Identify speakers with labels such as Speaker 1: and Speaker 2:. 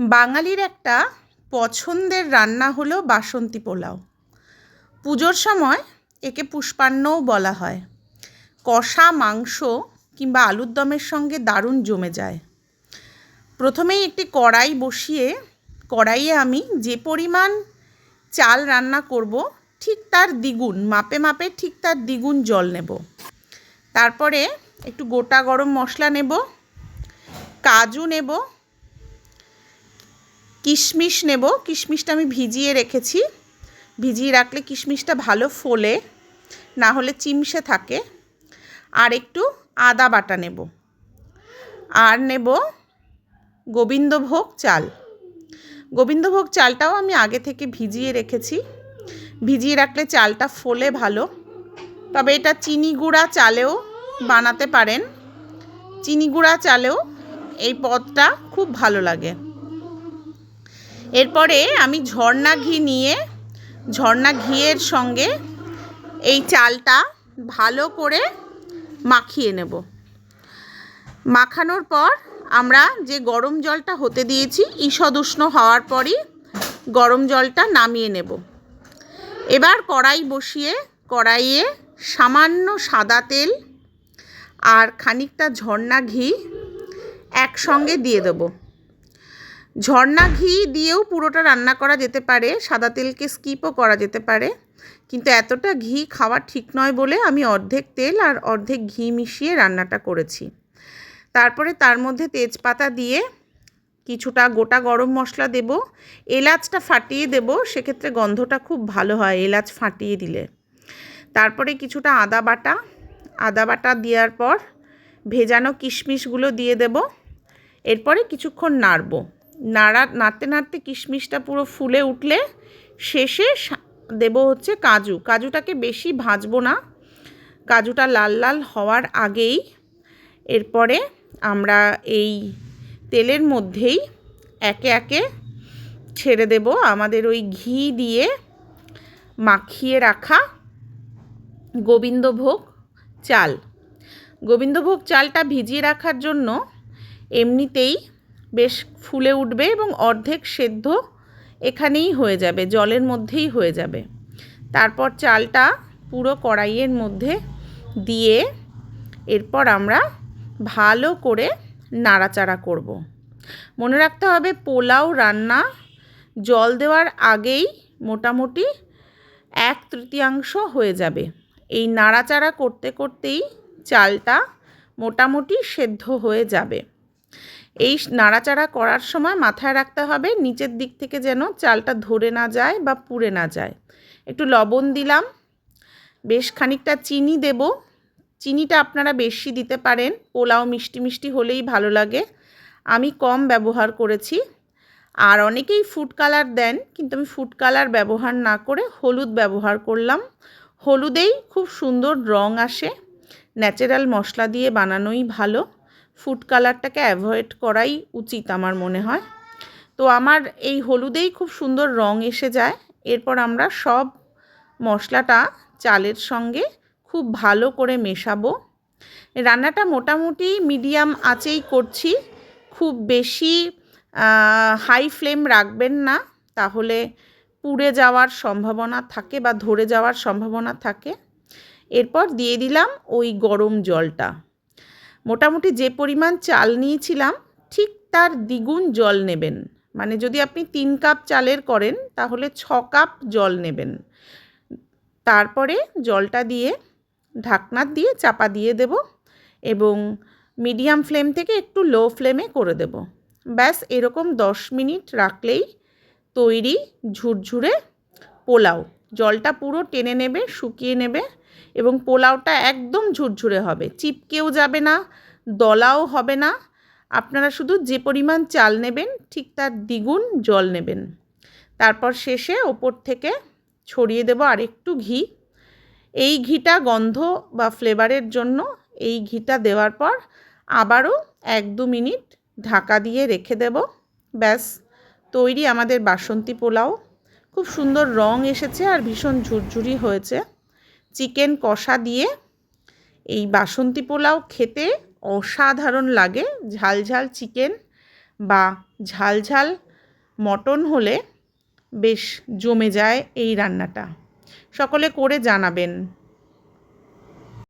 Speaker 1: বাঙালির একটা পছন্দের রান্না হলো বাসন্তী পোলাও। পুজোর সময় একে পুষ্পান্নও বলা হয়। কষা মাংস কিংবা আলুর দমের সঙ্গে দারুণ জমে যায়। প্রথমেই একটি কড়াই বসিয়ে, কড়াইয়ে আমি যে পরিমাণ চাল রান্না করব, ঠিক তার দ্বিগুণ, মাপে মাপে ঠিক তার দ্বিগুণ জল নেব। তারপরে একটু গোটা গরম মশলা নেব, কাজু নেব কিশমিশ নেব। কিশমিশটা আমি ভিজিয়ে রেখেছি। ভিজিয়ে রাখলে কিশমিশটা ভালো ফোলে, না হলে চিমসে থাকে। আর একটু আদা বাটা নেব। আর নেব গোবিন্দভোগ চাল। গোবিন্দভোগ চালটাও আমি আগে থেকে ভিজিয়ে রেখেছি। ভিজিয়ে রাখলে চালটা ফোলে ভালো। তবে এটা চিনি গুঁড়া চালেও বানাতে পারেন। চিনি গুঁড়া চালেও এই পদটা খুব ভালো লাগে। এরপরে আমি ঝর্ণা ঘি নিয়ে, ঝর্ণা ঘিয়ের সঙ্গে এই চালটা ভালো করে মাখিয়ে নেব। মাখানোর পর আমরা যে গরম জলটা হতে দিয়েছি ঈষদ উষ্ণ হওয়ার পরই গরম জলটা নামিয়ে নেব। এবার কড়াই বসিয়ে, কড়াইয়ে সামান্য সাদা তেল আর খানিকটা ঝর্ণা ঘি একসঙ্গে দিয়ে দেবো। ঝর্ণা ঘি দিয়েও পুরোটা রান্না করা যেতে পারে, সাদা তেলকে স্কিপও করা যেতে পারে। কিন্তু এতটা ঘি খাওয়া ঠিক নয় বলে আমি অর্ধেক তেল আর অর্ধেক ঘি মিশিয়ে রান্নাটা করেছি। তারপরে তার মধ্যে তেজপাতা দিয়ে কিছুটা গোটা গরম মশলা দেব, এলাচটা ফাটিয়ে দেব, সেক্ষেত্রে গন্ধটা খুব ভালো হয় এলাচ ফাটিয়ে দিলে। তারপরে কিছুটা আদা বাটা আদা বাটা দেওয়ার পর ভেজানো কিশমিশগুলো দিয়ে দেব, এরপরে কিছুক্ষণ নাড়বো। নাড়া, নাড়তে নাড়তে কিশমিশটা পুরো ফুলে উঠলে শেষে দেব হচ্ছে কাজু। কাজুটাকে বেশি ভাজবো না। কাজুটা লাল লাল হওয়ার আগেই এরপরে আমরা এই তেলের মধ্যেই একে একে ছেড়ে দেব। আমাদের ওই ঘি দিয়ে মাখিয়ে রাখা গোবিন্দভোগ চাল। গোবিন্দভোগ চালটা ভিজিয়ে রাখার জন্য এমনিতেই বেশ ফুলে উঠবে এবং অর্ধেক সেদ্ধ এখানেই হয়ে যাবে, জলের মধ্যেই হয়ে যাবে। তারপর চালটা পুরো কড়াইয়ের মধ্যে দিয়ে এরপর আমরা ভালো করে নাড়াচাড়া করব। মনে রাখতে হবে পোলাও রান্না জল দেওয়ার আগেই মোটামুটি এক তৃতীয়াংশ হয়ে যাবে। এই নাড়াচাড়া করতে করতেই চালটা মোটামুটি সেদ্ধ হয়ে যাবে। এই নাড়াচাড়া করার সময় মাথায় রাখতে হবে নিচের দিক থেকে যেন চালটা ধরে না যায় বা পুড়ে না যায়। একটু লবণ দিলাম, বেশ খানিকটা চিনি দেব। চিনিটা আপনারা বেশি দিতে পারেন, পোলাও মিষ্টি মিষ্টি হলেই ভালো লাগে। আমি কম ব্যবহার করেছি। আর অনেকেই ফুড কালার দেন, কিন্তু আমি ফুড কালার ব্যবহার না করে হলুদ ব্যবহার করলাম। হলুদেই খুব সুন্দর রং আসে। ন্যাচারাল মশলা দিয়ে বানানোই ভালো। ফুড কালারটাকে অ্যাভয়েড করাই উচিত আমার মনে হয়। তো আমার এই হলুদেই খুব সুন্দর রং এসে যায়। এরপর আমরা সব মশলাটা চালের সঙ্গে খুব ভালো করে মেশাবো। রান্নাটা মোটামুটি মিডিয়াম আঁচেই করছি। খুব বেশি হাই ফ্লেম রাখবেন না। তাহলে পুড়ে যাওয়ার সম্ভাবনা থাকে বা ধরে যাওয়ার সম্ভাবনা থাকে। এরপর দিয়ে দিলাম ওই গরম জলটা। মোটামুটি যে পরিমাণ চাল নিয়েছিলাম, ঠিক তার দ্বিগুণ জল নেবেন। মানে যদি আপনি তিন কাপ চালের করেন, তাহলে ছ কাপ জল নেবেন। তারপরে জলটা দিয়ে ঢাকনা দিয়ে চাপা দিয়ে দেব এবং মিডিয়াম ফ্লেম থেকে একটু লো ফ্লেমে করে দেব। ব্যাস, এরকম দশ মিনিট রাখলেই তৈরি ঝুরঝুরে পোলাও। জলটা পুরো টেনে নেবে, শুকিয়ে নেবে। এবং পোলাওটা একদম ঝুরঝুরে হবে। চিপকেও যাবে না, দলাও হবে না। আপনারা শুধু যে পরিমাণ চাল নেবেন, ঠিক তার দ্বিগুণ জল নেবেন। তারপর শেষে ওপর থেকে ছড়িয়ে দেব আরেকটু ঘি। এই ঘিটা গন্ধ বা ফ্লেভারের জন্য এই ঘিটা দেওয়ার পর আবারও এক দু মিনিট ঢাকা দিয়ে রেখে দেব। ব্যাস, তৈরি আমাদের বাসন্তী পোলাও। খুব সুন্দর রং এসেছে আর ভীষণ ঝুরঝুরি হয়েছে। চিকেন কষা দিয়ে এই বাসন্তী পোলাও খেতে অসাধারণ লাগে। ঝাল ঝাল চিকেন বা ঝাল ঝাল মটন হলে বেশ জমে যায় এই রান্নাটা। সকলে করে জানাবেন।